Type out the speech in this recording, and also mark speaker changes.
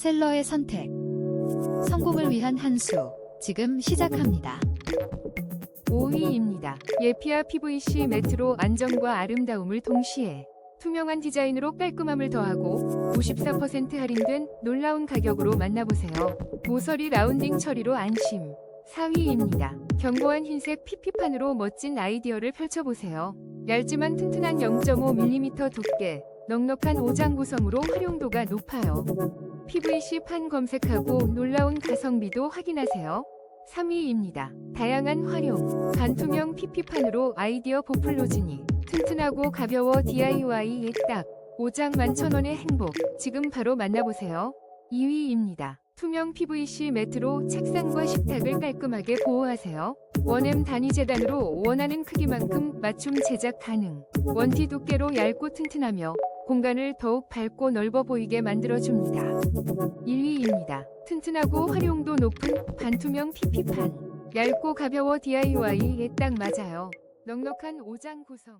Speaker 1: 셀러의 선택. 성공을 위한 한 수. 지금 시작합니다.
Speaker 2: 5위입니다. 예피아 PVC 매트로 안정과 아름다움을 동시에 투명한 디자인으로 깔끔함을 더하고 54% 할인된 놀라운 가격으로 만나보세요. 모서리 라운딩 처리로 안심. 4위입니다. 견고한 흰색 PP판으로 멋진 아이디어를 펼쳐보세요. 얇지만 튼튼한 0.5mm 두께, 넉넉한 오장 구성으로 활용도가 높아요. PVC 판 검색하고 놀라운 가성비도 확인하세요. 3위입니다. 다양한 활용, 반투명 PP판으로 아이디어 보플로지니, 튼튼하고 가벼워 DIY에 딱, 5장 만천원의 행복, 지금 바로 만나보세요. 2위입니다. 투명 PVC 매트로 책상과 식탁을 깔끔하게 보호하세요. 원엠 단위 재단으로 원하는 크기만큼 맞춤 제작 가능. 원티 두께로 얇고 튼튼하며 공간을 더욱 밝고 넓어 보이게 만들어줍니다. 1위입니다. 튼튼하고 활용도 높은 반투명 PP판. 얇고 가벼워 DIY에 딱 맞아요. 넉넉한 오장 구성.